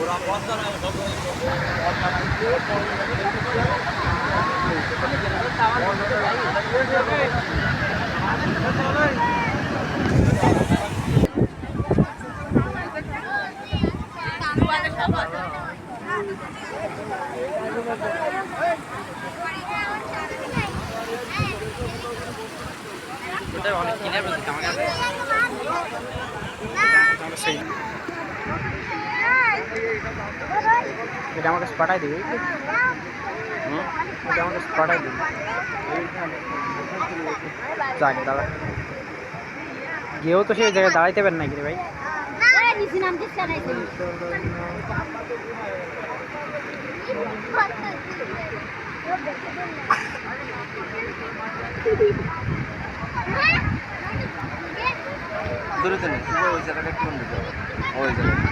ওরা এটা আমাকে পাঠাই দিবি? এটা আমাকে পাঠাই দিবি। যাক দাদা গিয়েও তো সেই জায়গায় দাঁড়াইতে পারেন নাকি রে ভাই। দূরে তো নেই ওই জায়গাটা একটু ওই জায়গাটা।